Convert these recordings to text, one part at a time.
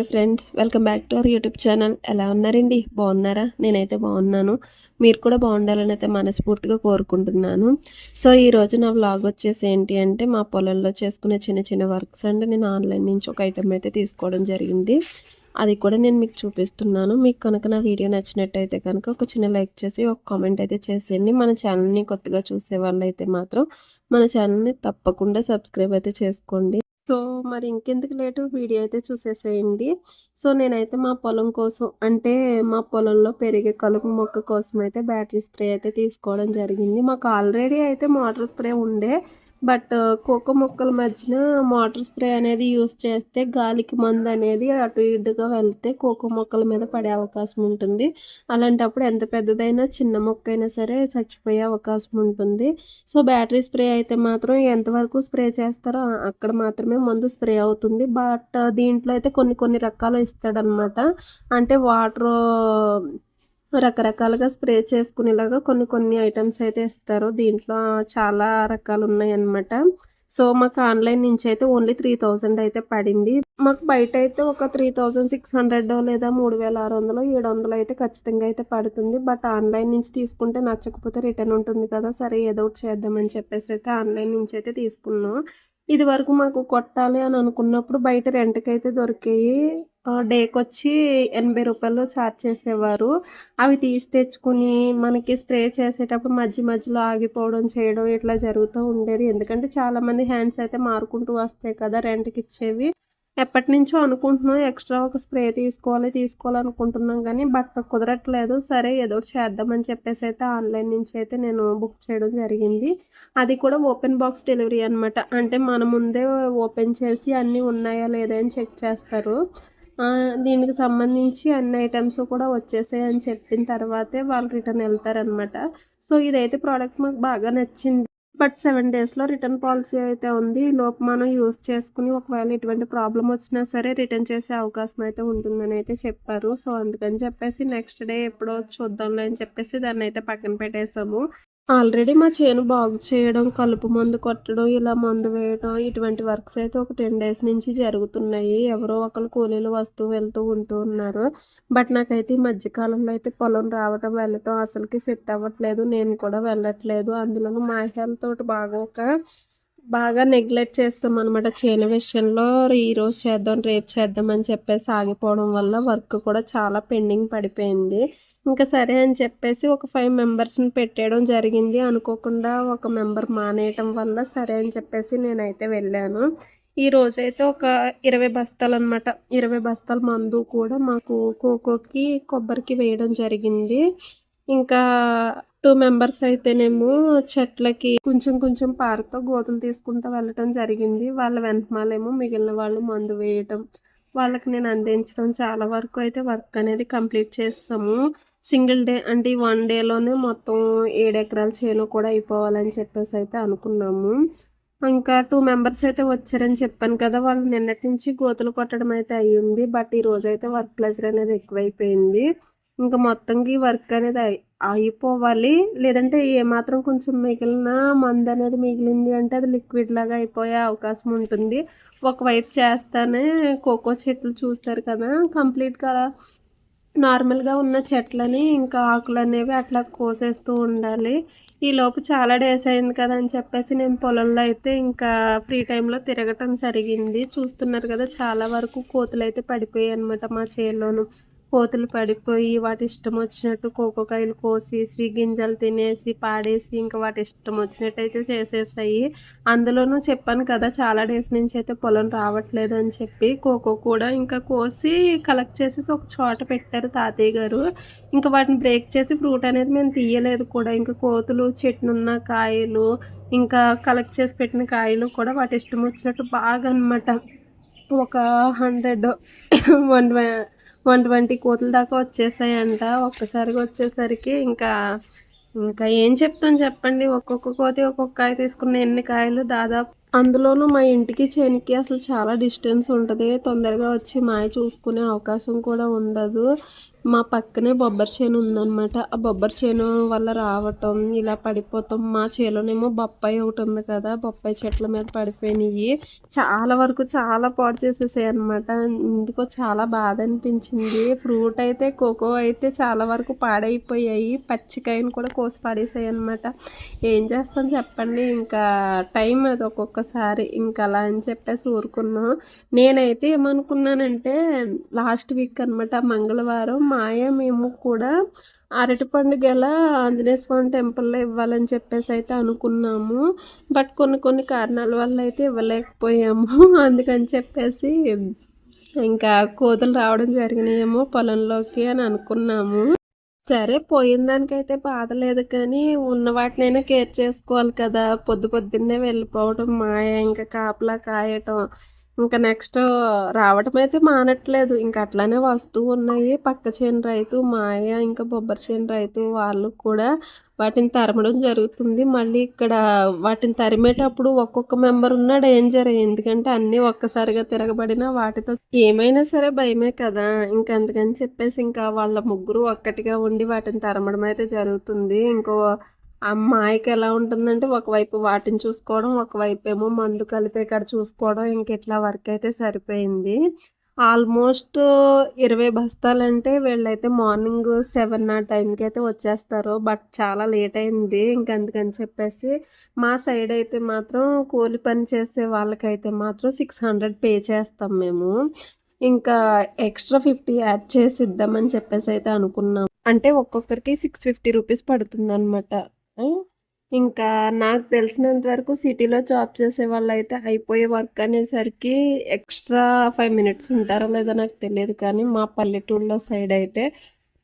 Hi friends welcome back to our YouTube channel. ఎలా ఉన్నారండి? బాగున్నారా? నేనైతే బాగున్నాను. మీరు కూడా బాగుండాలని అయితే మనస్ఫూర్తిగా కోరుకుంటున్నాను. సో ఈరోజు నా వ్లాగ్ వచ్చేసి ఏంటి అంటే మా పొలంలో చేసుకునే చిన్న చిన్న వర్క్స్ అండి నేను ఆన్లైన్ నుంచి ఒక ఐటెం అయితే తీసుకోవడం జరిగింది. అది కూడా నేను మీకు చూపిస్తున్నాను. మీకు కనుక నా వీడియో నచ్చినట్టయితే కనుక ఒక చిన్న లైక్ చేసి ఒక కామెంట్ అయితే చేసేయండి. మన ఛానల్ని కొత్తగా చూసే వాళ్ళు అయితే మాత్రం మన ఛానల్ని తప్పకుండా సబ్స్క్రైబ్ అయితే చేసుకోండి. సో మరి ఇంకెందుకు లేటు? వీడియో అయితే చూసేసేయండి. సో నేనైతే మా పొలం కోసం అంటే మా పొలంలో పెరిగే కలుపు మొక్క కోసం అయితే బ్యాటరీ స్ప్రే అయితే తీసుకోవడం జరిగింది. మాకు ఆల్రెడీ అయితే మోటార్ స్ప్రే ఉండే. బట్ కోకో మొక్కల మధ్యన మోటార్ స్ప్రే అనేది యూస్ చేస్తే గాలికి మందు అనేది అటు ఇటుగా వెళ్తే కోకో మొక్కల మీద పడే అవకాశం ఉంటుంది. అలాంటప్పుడు ఎంత పెద్దదైనా చిన్న మొక్క అయినా సరే చచ్చిపోయే అవకాశం ఉంటుంది. సో బ్యాటరీ స్ప్రే అయితే మాత్రం ఎంతవరకు స్ప్రే చేస్తారో అక్కడ మాత్రమే మందు స్ప్రే అవుతుంది. బట్ దీంట్లో అయితే కొన్ని కొన్ని రకాలు ఇస్తాడనమాట అంటే వాటర్ రకరకాలుగా స్ప్రే చేసుకునేలాగా కొన్ని కొన్ని ఐటమ్స్ అయితే ఇస్తారు. దీంట్లో చాలా రకాలు ఉన్నాయి అన్నమాట సో మాకు ఆన్లైన్ నుంచి అయితే ఓన్లీ త్రీ థౌజండ్ అయితే పడింది. మాకు బయట అయితే ఒక త్రీ థౌజండ్ సిక్స్ హండ్రెడ్ లేదా మూడు వేల ఆరు వందలు ఏడు వందలు అయితే ఖచ్చితంగా అయితే పడుతుంది. బట్ ఆన్లైన్ నుంచి తీసుకుంటే నచ్చకపోతే రిటర్న్ ఉంటుంది కదా సరే ఏదో ఒకటి చేద్దామని చెప్పేసి అయితే ఆన్లైన్ నుంచి అయితే తీసుకున్నాం. ఇది వరకు మాకు కొట్టాలి అని అనుకున్నప్పుడు బయట రెంట్కి అయితే దొరికాయి డేకి వచ్చి ఎనభై రూపాయలు ఛార్జ్ చేసేవారు. అవి తీసి తెచ్చుకుని మనకి స్ప్రే చేసేటప్పుడు మధ్య మధ్యలో ఆగిపోవడం చేయడం ఇట్లా జరుగుతూ ఉండేది. ఎందుకంటే చాలామంది హ్యాండ్స్ అయితే మారుకుంటూ వస్తాయి కదా రెంట్కి ఇచ్చేవి. ఎప్పటి నుంచో అనుకుంటున్నాం ఎక్స్ట్రా ఒక స్ప్రే తీసుకోవాలి తీసుకోవాలనుకుంటున్నాం కానీ బట్ కుదరట్లేదు. సరే ఏదో చేద్దామని చెప్పేసి అయితే ఆన్లైన్ నుంచి అయితే నేను బుక్ చేయడం జరిగింది. అది కూడా ఓపెన్ బాక్స్ డెలివరీ అనమాట అంటే మన ముందే ఓపెన్ చేసి అన్నీ ఉన్నాయా లేదా అని చెక్ చేస్తారు. దీనికి సంబంధించి అన్ని ఐటమ్స్ కూడా వచ్చేసాయి అని చెప్పిన తర్వాతే వాళ్ళు రిటర్న్ వెళ్తారనమాట సో ఇదైతే ప్రోడక్ట్ మాకు బాగా నచ్చింది. బట్ సెవెన్ డేస్లో రిటర్న్ పాలసీ అయితే ఉంది. లోపు మనం యూస్ చేసుకుని ఒకవేళ ఎటువంటి ప్రాబ్లం వచ్చినా సరే రిటర్న్ చేసే అవకాశం అయితే ఉంటుందని అయితే చెప్పారు. సో అందుకని చెప్పేసి నెక్స్ట్ డే ఎప్పుడో చూద్దాంలే అని చెప్పేసి దాన్ని అయితే పక్కన పెట్టేసాము. ఆల్రెడీ మా చేను బాగు చేయడం కలుపు మందు కొట్టడం ఇలా మందు వేయడం ఇటువంటి వర్క్స్ అయితే ఒక టెన్ డేస్ నుంచి జరుగుతున్నాయి. ఎవరో ఒకరు కూలీలు వస్తూ వెళ్తూ ఉంటూ ఉన్నారు. బట్ నాకైతే ఈ మధ్యకాలంలో అయితే పొలం రావడం వెళ్ళటం అసలుకి సెట్ అవ్వట్లేదు. నేను కూడా వెళ్ళట్లేదు. అందులో మా హెల్త్ తోటి బాగా ఒక బాగా నెగ్లెక్ట్ చేస్తాం అనమాట చేను విషయంలో ఈరోజు చేద్దాం రేపు చేద్దాం అని చెప్పేసి ఆగిపోవడం వల్ల వర్క్ కూడా చాలా పెండింగ్ పడిపోయింది. ఇంకా సరే అని చెప్పేసి ఒక ఫైవ్ మెంబర్స్ని పెట్టేయడం జరిగింది. అనుకోకుండా ఒక మెంబర్ మానేయటం వల్ల సరే అని చెప్పేసి నేనైతే వెళ్ళాను. ఈ రోజైతే ఒక ఇరవై బస్తాలు అనమాట ఇరవై బస్తాల మందు కూడా మాకు కోకోకి కొబ్బరికి వేయడం జరిగింది. ఇంకా టూ మెంబర్స్ అయితేనేమో చెట్లకి కొంచెం కొంచెం పారతో గోతులు తీసుకుంటూ వెళ్ళటం జరిగింది. వాళ్ళ వెనకమాలేమో మిగిలిన వాళ్ళు మందు వేయటం వాళ్ళకి నేను అందించడం చాలా వరకు అయితే వర్క్ అనేది కంప్లీట్ చేస్తాము. సింగిల్ డే అంటే వన్ డేలోనే మొత్తం ఏడు ఎకరాల చేను కూడా అయిపోవాలని చెప్పేసి అయితే అనుకున్నాము. ఇంకా టూ మెంబర్స్ అయితే వచ్చారని చెప్పాను కదా వాళ్ళు నిన్నటి నుంచి గోతులు కొట్టడం అయితే అయ్యింది. బట్ ఈ రోజు అయితే వర్క్ ప్రెషర్ అనేది ఎక్కువైపోయింది. ఇంకా మొత్తంకి వర్క్ అనేది అయిపోవాలి. లేదంటే ఏమాత్రం కొంచెం మిగిలిన మందు అనేది మిగిలింది అంటే అది లిక్విడ్ లాగా అయిపోయే అవకాశం ఉంటుంది. ఒకవైపు చేస్తానే కోకో చెట్లు చూస్తారు కదా కంప్లీట్గా నార్మల్గా ఉన్న చెట్లని ఇంకా ఆకులు అనేవి అట్లా కోసేస్తూ ఉండాలి. ఈ లోపు చాలా డేస్ అయింది కదా అని చెప్పేసి నేను పొలంలో అయితే ఇంకా ఫ్రీ టైంలో తిరగటం జరిగింది. చూస్తున్నారు కదా చాలా వరకు కోతులు అయితే పడిపోయాయి అనమాట మా చేలోను. కోతులు పడిపోయి వాటి ఇష్టం వచ్చినట్టు కోకోకాయలు కోసేసి గింజలు తినేసి పాడేసి ఇంకా వాటి ఇష్టం వచ్చినట్టు అయితే చేసేసాయి అందులోనూ చెప్పాను కదా చాలా డేస్ నుంచి అయితే పొలం రావట్లేదు అని చెప్పి కోకో కూడా ఇంకా కోసి కలెక్ట్ చేసేసి ఒక చోట పెట్టారు తాతయ్య గారు. ఇంకా వాటిని బ్రేక్ చేసి ఫ్రూట్ అనేది మేము తీయలేదు కూడా. ఇంకా కోతులు చెట్టునున్న కాయలు ఇంకా కలెక్ట్ చేసి పెట్టిన కాయలు కూడా వాటి ఇష్టం వచ్చినట్టు బాగా అనమాట ఒక హండ్రెడ్ వన్ వన్ ట్వంటీ కోతుల దాకా వచ్చేసాయంట. ఒక్కసారిగా వచ్చేసరికి ఇంకా ఇంకా ఏం చెప్తాను చెప్పండి. ఒక్కొక్క కోతి ఒక్కొక్క కాయ తీసుకున్న ఎన్ని కాయలు దాదాపు. అందులోనూ మా ఇంటికి చేనికి అసలు చాలా డిస్టెన్స్ ఉంటుంది. తొందరగా వచ్చి మాయ చూసుకునే అవకాశం కూడా ఉండదు. మా పక్కనే బొబ్బరి చేను ఉందనమాట ఆ బొబ్బరి చేను వల్ల రావటం ఇలా పడిపోతాం మా చేలోనేమో బొప్పాయి ఒకటి ఉంది కదా బొప్పాయి చెట్ల మీద పడిపోయినాయి చాలా వరకు చాలా పాడు చేసేసాయి అనమాట ఇందుకో చాలా బాధ అనిపించింది. ఫ్రూట్ అయితే కోకో అయితే చాలా వరకు పాడైపోయాయి. పచ్చికాయను కూడా కోసి పాడేసాయి అనమాట ఏం చేస్తాం చెప్పండి ఇంకా టైం అది ఒక్కొక్కసారి. ఇంకా అలా అని చెప్పేసి ఊరుకున్నాం. నేనైతే ఏమనుకున్నానంటే లాస్ట్ వీక్ అనమాట మంగళవారం మాయ మేము కూడా అరటిపండు గెల ఆంజనేయ స్వామి టెంపుల్లో ఇవ్వాలని చెప్పేసి అయితే అనుకున్నాము. బట్ కొన్ని కొన్ని కారణాల వల్ల అయితే ఇవ్వలేకపోయాము. అందుకని చెప్పేసి ఇంకా కోతులు రావడం జరిగినాయేమో పొలంలోకి అని అనుకున్నాము. సరే పోయిన దానికైతే బాధ లేదు కానీ ఉన్న వాటినైనా కేర్ చేసుకోవాలి కదా. పొద్దు పొద్దున్నే వెళ్ళిపోవడం మాయ ఇంకా కాపలా కాయటం. ఇంకా నెక్స్ట్ రావటం అయితే మానట్లేదు. ఇంకా అట్లానే వస్తూ ఉన్నాయి. పక్క చేను రైతు మాయ ఇంకా బొబ్బరి చేను రైతు వాళ్ళు కూడా వాటిని తరమడం జరుగుతుంది. మళ్ళీ ఇక్కడ వాటిని తరిమేటప్పుడు ఒక్కొక్క మెంబర్ ఉన్న డేంజర్ ఎందుకంటే అన్నీ ఒక్కసారిగా తిరగబడినా వాటితో ఏమైనా సరే భయమే కదా. ఇంకా అందుకని చెప్పేసి ఇంకా వాళ్ళ ముగ్గురు ఒక్కటిగా ఉండి వాటిని తరమడం అయితే జరుగుతుంది. ఇంకో అమ్మాయికి ఎలా ఉంటుందంటే ఒకవైపు వాటిని చూసుకోవడం ఒకవైపు ఏమో మందు కలిపే కాడ చూసుకోవడం ఇంక ఇట్లా వర్క్ అయితే సరిపోయింది. ఆల్మోస్ట్ ఇరవై బస్తాలు అంటే వీళ్ళైతే మార్నింగ్ సెవెన్ ఆ టైంకి అయితే వచ్చేస్తారు. బట్ చాలా లేట్ అయింది ఇంక అందుకని చెప్పేసి మా సైడ్ అయితే మాత్రం కూలి పని చేసే వాళ్ళకైతే మాత్రం సిక్స్ హండ్రెడ్ పే చేస్తాం మేము. ఇంకా ఎక్స్ట్రా ఫిఫ్టీ యాడ్ చేసి ఇద్దామని చెప్పేసి అయితే అనుకున్నాం. అంటే ఒక్కొక్కరికి సిక్స్ ఫిఫ్టీ రూపీస్ పడుతుంది అనమాట ఇంకా నాకు తెలిసినంత వరకు సిటీలో జాబ్ చేసే వాళ్ళైతే అయిపోయే వర్క్ అనేసరికి ఎక్స్ట్రా ఫైవ్ మినిట్స్ ఉంటారో లేదో నాకు తెలియదు కానీ మా పల్లెటూళ్ళలో సైడ్ అయితే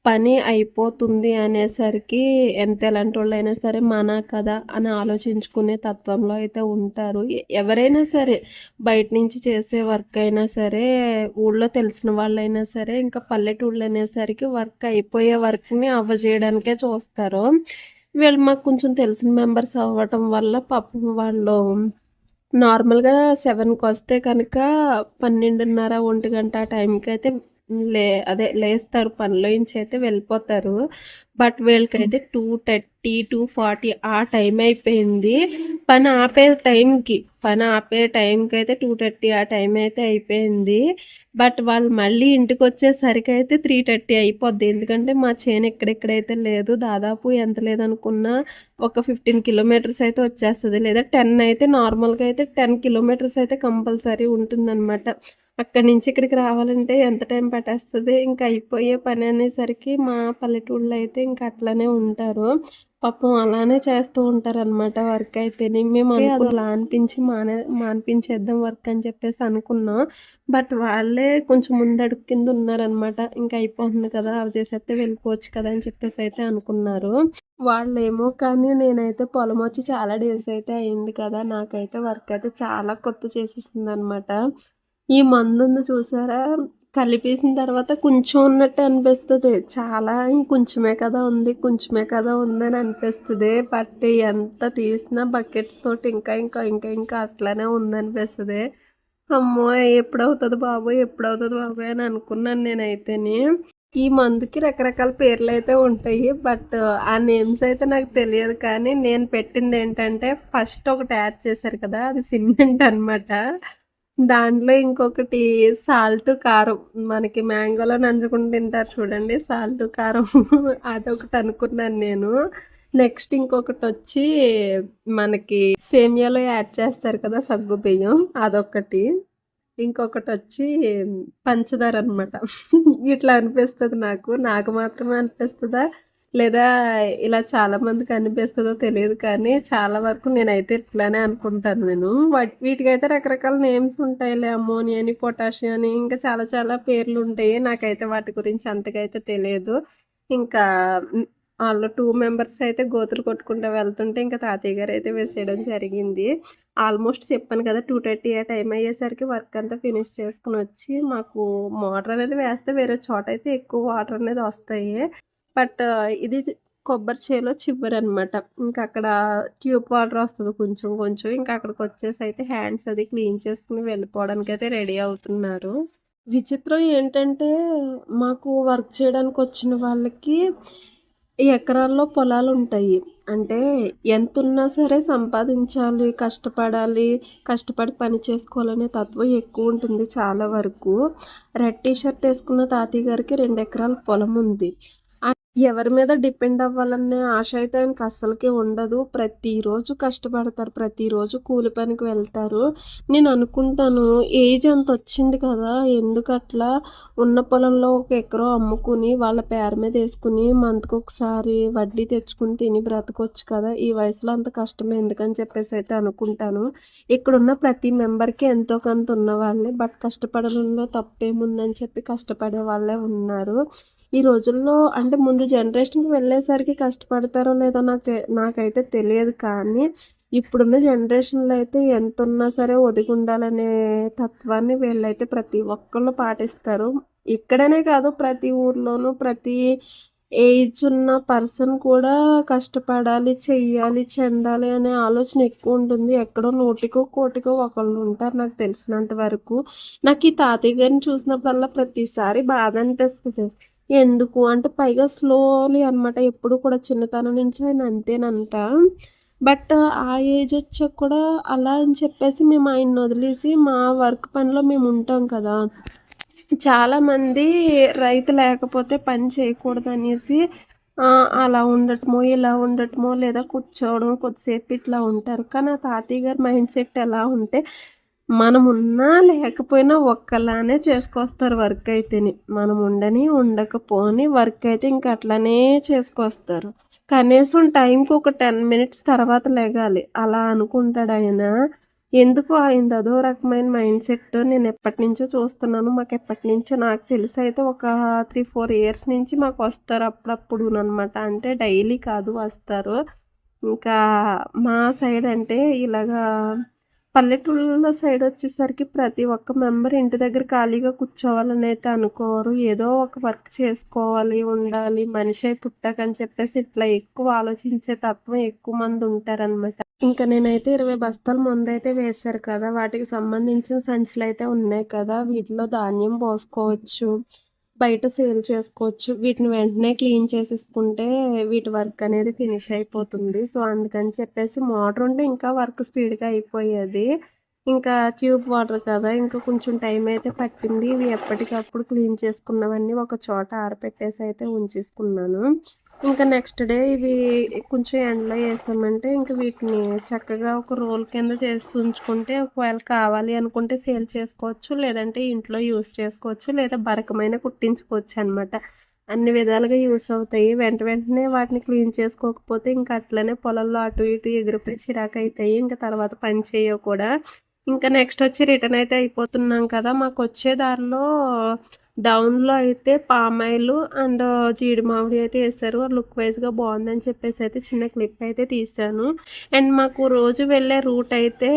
పని అయిపోతుంది అనేసరికి ఎంత ఎలాంటి వాళ్ళు అయినా సరే మన కదా అని ఆలోచించుకునే తత్వంలో అయితే ఉంటారు. ఎవరైనా సరే బయట నుంచి చేసే వర్క్ అయినా సరే ఊళ్ళో తెలిసిన వాళ్ళైనా సరే ఇంకా పల్లెటూళ్ళు అనేసరికి వర్క్ అయిపోయే వర్క్ని అవ్వజేయడానికే చూస్తారు. వీళ్ళు మాకు కొంచెం తెలిసిన మెంబర్స్ అవ్వటం వల్ల పాపం వాళ్ళు నార్మల్గా సెవెన్కి వస్తే కనుక పన్నెండున్నర ఒంటి గంట ఆ టైంకి అయితే లే అదే లేస్తారు పనిలో నుంచి అయితే వెళ్ళిపోతారు. బట్ వీళ్ళకైతే టూ థర్టీ టూ ఫార్టీ ఆ టైం అయిపోయింది. పని ఆపే టైంకి పని ఆపే టైంకి అయితే టూ థర్టీ ఆ టైం అయితే అయిపోయింది. బట్ వాళ్ళు మళ్ళీ ఇంటికి వచ్చేసరికి అయితే త్రీ థర్టీ అయిపోద్ది. ఎందుకంటే మా చేను ఎక్కడెక్కడైతే లేదు దాదాపు ఎంత లేదనుకున్నా ఒక ఫిఫ్టీన్ కిలోమీటర్స్ అయితే వచ్చేస్తుంది. లేదా టెన్ అయితే నార్మల్గా అయితే టెన్ కిలోమీటర్స్ అయితే కంపల్సరీ ఉంటుందన్నమాట. అక్కడి నుంచి ఇక్కడికి రావాలంటే ఎంత టైం పట్టేస్తుంది? ఇంకా అయిపోయే పని అనేసరికి మా పల్లెటూళ్ళలో అయితే ఇంకా అట్లానే ఉంటారు. పాపం అలానే చేస్తూ ఉంటారు అనమాట వర్క్ అయితే మేము అలా అనిపించి మానే మానిపించేద్దాం వర్క్ అని చెప్పేసి అనుకున్నాం. బట్ వాళ్ళే కొంచెం ముందడుగు కింద ఉన్నారనమాట ఇంకా అయిపోతుంది కదా అవి చేసేస్తే వెళ్ళిపోవచ్చు కదా అని చెప్పేసి అయితే అనుకున్నారు. వాళ్ళేమో కానీ నేనైతే పొలం వచ్చి చాలా డేస్ అయితే అయింది కదా నాకైతే వర్క్ అయితే చాలా కొత్త చేసేస్తుంది అనమాట ఈ మందును చూసారా? కలిపేసిన తర్వాత కొంచెం ఉన్నట్టు అనిపిస్తుంది. చాలా ఇంకొంచమే కదా ఉంది కొంచెమే కదా ఉందని అనిపిస్తుంది. బట్ ఎంత తీసినా బకెట్స్ తోటి ఇంకా ఇంకా ఇంకా ఇంకా అట్లానే ఉందనిపిస్తుంది. అమ్మో ఎప్పుడవుతుంది బాబు ఎప్పుడవుతుంది బాబు అని అనుకున్నాను నేనైతేని. ఈ మందుకి రకరకాల పేర్లు అయితే ఉంటాయి. బట్ ఆ నేమ్స్ అయితే నాకు తెలియదు కానీ నేను పెట్టింది ఏంటంటే ఫస్ట్ ఒకటి యాడ్ చేశారు కదా అది సిమెంట్ అనమాట దాంట్లో ఇంకొకటి సాల్ట్ కారం. మనకి మ్యాంగోలో నంచుకుని తింటారు చూడండి సాల్ట్ కారం. అదొకటి అనుకున్నాను నేను. నెక్స్ట్ ఇంకొకటి వచ్చి మనకి సేమియాలో యాడ్ చేస్తారు కదా సగ్గు బియ్యం అదొకటి ఇంకొకటి వచ్చి పంచదార అనమాట ఇట్లా అనిపిస్తుంది నాకు. నాకు మాత్రమే అనిపిస్తుందా? లేదా ఇలా చాలా మందికి అనిపిస్తుందో తెలియదు కానీ చాలా వరకు నేనైతే ఇట్లానే అనుకుంటాను నేను. వీటికైతే రకరకాల నేమ్స్ ఉంటాయిలే అమ్మోనియా అని పొటాషియం అని ఇంకా చాలా చాలా పేర్లు ఉంటాయి. నాకైతే వాటి గురించి అంతకైతే తెలియదు. ఇంకా వాళ్ళు టూ మెంబర్స్ అయితే గోతులు కొట్టుకుంటూ వెళ్తుంటే ఇంకా తాతయ్య గారు అయితే వేసేయడం జరిగింది. ఆల్మోస్ట్ చెప్పాను కదా టూ థర్టీ ఆ టైం అయ్యేసరికి వర్క్ అంతా ఫినిష్ చేసుకుని వచ్చి మాకు మోటార్ అనేది వేస్తే వేరే చోట అయితే ఎక్కువ వాటర్ అనేది వస్తాయి. బట్ ఇది కొబ్బరి చేలో చివరి అనమాట ఇంకా అక్కడ ట్యూబ్ వాటర్ వస్తుంది కొంచెం కొంచెం. ఇంకా అక్కడికి వచ్చేసి అయితే హ్యాండ్స్ అది క్లీన్ చేసుకుని వెళ్ళిపోవడానికి అయితే రెడీ అవుతున్నారు. విచిత్రం ఏంటంటే, మాకు వర్క్ చేయడానికి వచ్చిన వాళ్ళకి ఎకరాల్లో పొలాలు ఉంటాయి. అంటే ఎంత ఉన్నా సరే సంపాదించాలి, కష్టపడాలి, కష్టపడి పని చేసుకోవాలనే తత్వం ఎక్కువ ఉంటుంది చాలా వరకు. రెడ్ టీ షర్ట్ వేసుకున్న తాతయ్య గారికి రెండు ఎకరాల పొలం ఉంది. ఎవరి మీద డిపెండ్ అవ్వాలనే ఆశ అయితే ఆయనకి అస్సలకి ఉండదు. ప్రతిరోజు కష్టపడతారు. ప్రతిరోజు కూలి పనికి వెళ్తారు. నేను అనుకుంటాను ఏజ్ అంత వచ్చింది కదా! ఎందుకట్లా ఉన్న పొలంలో ఒక ఎకరం అమ్ముకుని వాళ్ళ పేరు మీద వేసుకుని మంత్కి ఒకసారి వడ్డీ తెచ్చుకుని తిని బ్రతకొచ్చు కదా! ఈ వయసులో అంత కష్టం ఎందుకని చెప్పేసి అయితే అనుకుంటాను. ఇక్కడున్న ప్రతి మెంబర్‌కి ఎంతో కొంత ఉన్నవాళ్ళే. బట్ కష్టపడడంలో తప్పేముందని చెప్పి కష్టపడే వాళ్ళే ఉన్నారు. ఈ రోజుల్లో అంటే ముందు జనరేషన్‌కి వెళ్ళేసరికి కష్టపడతారో లేదో నాకు నాకైతే తెలియదు కానీ, ఇప్పుడున్న జనరేషన్‌లో అయితే ఎంత ఉన్నా సరే ఒదిగుండాలనే తత్వాన్ని వీళ్ళైతే ప్రతి ఒక్కళ్ళు పాటిస్తారు. ఇక్కడనే కాదు ప్రతి ఊర్లోనూ, ప్రతి ఏజ్ ఉన్న పర్సన్ కూడా కష్టపడాలి, చెయ్యాలి, చెందాలి అనే ఆలోచన ఎక్కువ ఉంటుంది ఎక్కడో నూటికో, కోటికో ఒకళ్ళు ఉంటారు నాకు తెలిసినంత వరకు. నాకు ఈ తాతయ్య గారిని చూసినప్పుడల్లా ప్రతిసారి బాధ అనిపిస్తుంది ఎందుకు అంటే పైగా స్లోలీ అనమాట. ఎప్పుడు కూడా చిన్నతనం నుంచి ఆయన అంతేనంట. బట్ ఆ ఏజ్ వచ్చాక కూడా అలా అని చెప్పేసి మేము ఆయన్ని వదిలేసి మా వర్క్ పనిలో మేము ఉంటాం కదా! చాలామంది రైతు లేకపోతే పని చేయకూడదనేసి అనేసి అలా ఉండటమో, ఇలా ఉండటమో లేదా కూర్చోవడం కొద్దిసేపు ఇట్లా ఉంటారు. కానీ ఆ తాతయ్య గారి మైండ్ సెట్ ఎలా ఉంటే మనమున్నా లేకపోయినా ఒక్కలానే చేసుకొస్తారు వర్క్ అయితేని. మనం ఉండని, ఉండకపోని వర్క్ అయితే ఇంక అట్లానే చేసుకొస్తారు. కనీసం టైంకి ఒక 10 మినిట్స్ తర్వాత లెగాలి. అలా అనుకుంటాడాయన. ఎందుకు అయింది అదో రకమైన మైండ్ సెట్. నేను ఎప్పటినుంచో చూస్తున్నాను. మాకు ఎప్పటినుంచో నాకు తెలిసయితే ఒక 3, 4 ఇయర్స్ నుంచి మాకు వస్తారు అప్పుడప్పుడు అనమాట అంటే డైలీ కాదు వస్తారు. ఇంకా మా సైడ్ అంటే ఇలాగా పల్లెటూళ్ళ సైడ్ వచ్చేసరికి ప్రతి ఒక్క మెంబర్ ఇంటి దగ్గర ఖాళీగా కూర్చోవాలని అయితే అనుకోరు. ఏదో ఒక వర్క్ చేసుకోవాలి, ఉండాలి, మనిషే పుట్టకని చెప్పేసి ఇట్లా ఎక్కువ ఆలోచించే తత్వం ఎక్కువ మంది ఉంటారనమాట. ఇంక నేనైతే 20 బస్తాల అయితే వేశారు కదా! వాటికి సంబంధించిన సంచులు అయితే ఉన్నాయి కదా! వీటిలో ధాన్యం పోసుకోవచ్చు. బయట సేల్ చేసుకోవచ్చు. వీటిని వెంటనే క్లీన్ చేసేసుకుంటే వీటి వర్క్ అనేది ఫినిష్ అయిపోతుంది. సో, అందుకని చెప్పేసి మోటర్ ఉంటే ఇంకా వర్క్ స్పీడ్‌గా అయిపోయేది. ఇంకా ట్యూబ్ వాటర్ కదా! ఇంకా కొంచెం టైం అయితే పట్టింది. ఇవి ఎప్పటికప్పుడు క్లీన్ చేసుకున్నవన్నీ ఒక చోట ఆరపెట్టేసి అయితే ఉంచేసుకున్నాను. ఇంకా నెక్స్ట్ డే ఇవి కొంచెం ఎండలో వేసామంటే ఇంకా వీటిని చక్కగా ఒక రోల్ కింద చేసి ఉంచుకుంటే ఒకవేళ కావాలి అనుకుంటే సేల్ చేసుకోవచ్చు. లేదంటే ఇంట్లో యూస్ చేసుకోవచ్చు. లేదా బరకమైన కుట్టించుకోవచ్చు అనమాట అన్ని విధాలుగా యూస్ అవుతాయి. వెంట వెంటనే వాటిని క్లీన్ చేసుకోకపోతే ఇంకా అట్లనే పొలంలో అటు ఇటు ఎగిరిపోయి అవుతాయి ఇంకా తర్వాత పని చేయవు కూడా. ఇంకా నెక్స్ట్ వచ్చి రిటర్న్ అయితే అయిపోతున్నాం కదా! మాకొచ్చే దారిలో డౌన్‌లో అయితే పామాయిల్ అండ్ జీడి మామిడి అయితే వేస్తారు లుక్ వైస్‌గా బాగుందని చెప్పేసి అయితే చిన్న క్లిప్ అయితే తీశాను. అండ్ మాకు రోజు వెళ్ళే రూట్ అయితే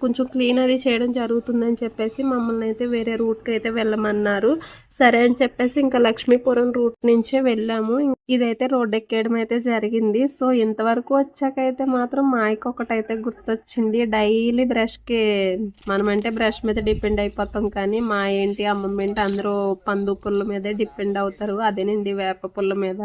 కొంచెం క్లీన్ అది చేయడం జరుగుతుందని చెప్పేసి మమ్మల్ని అయితే వేరే రూట్‌కి అయితే వెళ్ళమన్నారు. సరే అని చెప్పేసి ఇంకా లక్ష్మీపురం రూట్ నుంచే వెళ్ళాము. ఇదైతే రోడ్ ఎక్కేయడం అయితే జరిగింది. సో, ఇంతవరకు వచ్చాకైతే మాత్రం మాయకు ఒకటైతే గుర్తొచ్చింది. డైలీ బ్రష్‌కి మనమంటే బ్రష్ మీద డిపెండ్ అయిపోతాం కానీ మా ఏంటి, అమ్మమ్మ ఏంటి అందరూ పందు పుల్ల మీదే డిపెండ్ అవుతారు. అదేనండి వేప పుల్ల మీద.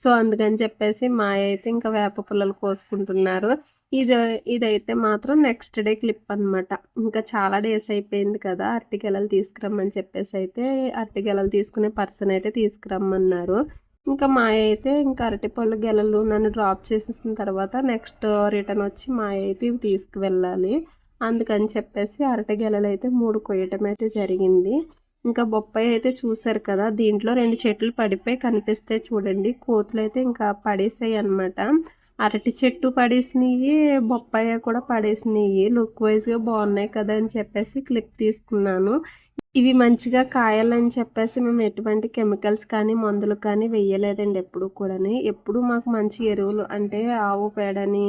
సో, అందుకని చెప్పేసి మా అయితే ఇంకా వేప పుల్లలు కోసుకుంటున్నారు. ఇది ఇదైతే మాత్రం నెక్స్ట్ డే క్లిప్ అనమాట. ఇంకా చాలా డేస్ అయిపోయింది కదా! అరటికెలలు తీసుకురమ్మని చెప్పేసి అయితే అరటికెలలు తీసుకునే పర్సన్ అయితే తీసుకురమ్మన్నారు. ఇంకా మా అయితే ఇంకా అరటిపళ్ళు గెలలు నన్ను డ్రాప్ చేసేసిన తర్వాత నెక్స్ట్ రిటర్న్ వచ్చి మా అయితే ఇవి తీసుకువెళ్ళాలి. అందుకని చెప్పేసి అరటి గెలలు అయితే మూడు కొయ్యటం అయితే జరిగింది. ఇంకా బొప్పాయి అయితే చూసారు కదా! దీంట్లో రెండు చెట్లు పడిపోయి కనిపిస్తాయి చూడండి. కోతులు అయితే ఇంకా పడేసాయి అన్నమాట అరటి చెట్టు పడేసినవి బొప్పాయ కూడా పడేసినవి లుక్ వైజ్గా బాగున్నాయి కదా! అని చెప్పేసి క్లిప్ తీసుకున్నాను. ఇవి మంచిగా కాయాలని చెప్పేసి మేము ఎటువంటి కెమికల్స్ కానీ, మందులు కానీ వేయలేదండి ఎప్పుడు కూడా ఎప్పుడు మాకు మంచి ఎరువులు అంటే ఆవు పేడని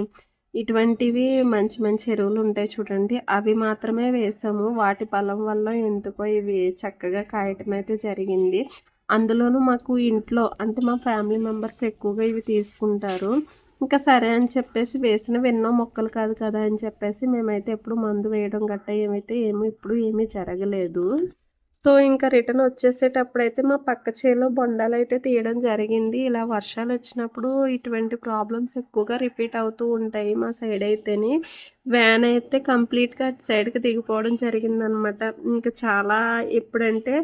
ఇటువంటివి మంచి మంచి ఎరువులు ఉంటాయి చూడండి. అవి మాత్రమే వేసాము. వాటి బలం వల్ల ఎందుకో ఇవి చక్కగా కాయటం అయితే జరిగింది. అందులోనూ మాకు ఇంట్లో అంటే మా ఫ్యామిలీ మెంబర్స్ ఎక్కువగా ఇవి తీసుకుంటారు. ఇంకా సరే అని చెప్పేసి వేసినవి ఎన్నో మొక్కలు కాదు కదా అని చెప్పేసి మేమైతే ఎప్పుడు మందు వేయడం గట్టా ఏమైతే ఏమి ఇప్పుడు ఏమీ జరగలేదు. సో, ఇంకా రిటర్న్ వచ్చేసేటప్పుడైతే మా పక్క చేలో బొండాలు అయితే తీయడం జరిగింది. ఇలా వర్షాలు వచ్చినప్పుడు ఇటువంటి ప్రాబ్లమ్స్ ఎక్కువగా రిపీట్ అవుతూ ఉంటాయి మా సైడ్ అయితేని. వ్యాన్ అయితే కంప్లీట్‌గా అటు సైడ్‌కి దిగిపోవడం జరిగిందనమాట. ఇంకా చాలా ఎప్పుడంటే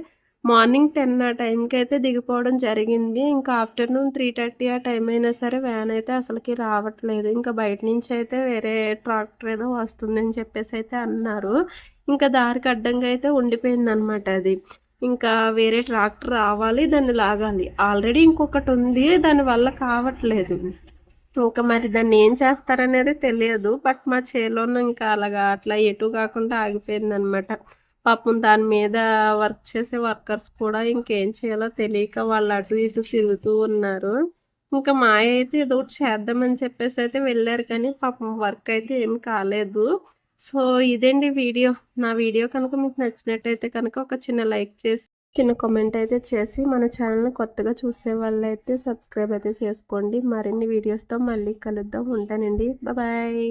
మార్నింగ్ 10 ఆ టైంకి అయితే దిగిపోవడం జరిగింది. ఇంకా ఆఫ్టర్‌నూన్ 3:30 ఆ టైం అయినా సరే వ్యాన్ అయితే అసలుకి రావట్లేదు. ఇంకా బయట నుంచి అయితే వేరే ట్రాక్టర్ ఏదో వస్తుందని చెప్పేసి అయితే అన్నారు. ఇంకా దారికి అడ్డంగా అయితే ఉండిపోయిందనమాట అది. ఇంకా వేరే ట్రాక్టర్ రావాలి దాన్ని లాగాలి. ఆల్రెడీ ఇంకొకటి ఉంది దాని వల్ల కావట్లేదు. ఇంకా మరి దాన్ని ఏం చేస్తారనేది తెలియదు. బట్ మా చేలోనూ ఇంకా అలాగా అట్లా ఎటు కాకుండా ఆగిపోయిందనమాట. పాపం దాని మీద వర్క్ చేసే వర్కర్స్ కూడా ఇంకేం చేయాలో తెలియక వాళ్ళు అటు ఇటు తిరుగుతూ ఉన్నారు. ఇంకా మా అయితే ఏదో ఒకటి చేద్దామని చెప్పేసి అయితే వెళ్ళారు కానీ పాపం వర్క్ అయితే ఏం కాలేదు. సో, ఇదండి వీడియో. నా వీడియో కనుక మీకు నచ్చినట్టయితే కనుక ఒక చిన్న లైక్ చేసి, చిన్న కామెంట్ అయితే చేసి మన ఛానల్‌ని కొత్తగా చూసే వాళ్ళైతే సబ్స్క్రైబ్ అయితే చేసుకోండి. మరిన్ని వీడియోస్‌తో మళ్ళీ కలుద్దాం. ఉంటానండి. బాయ్.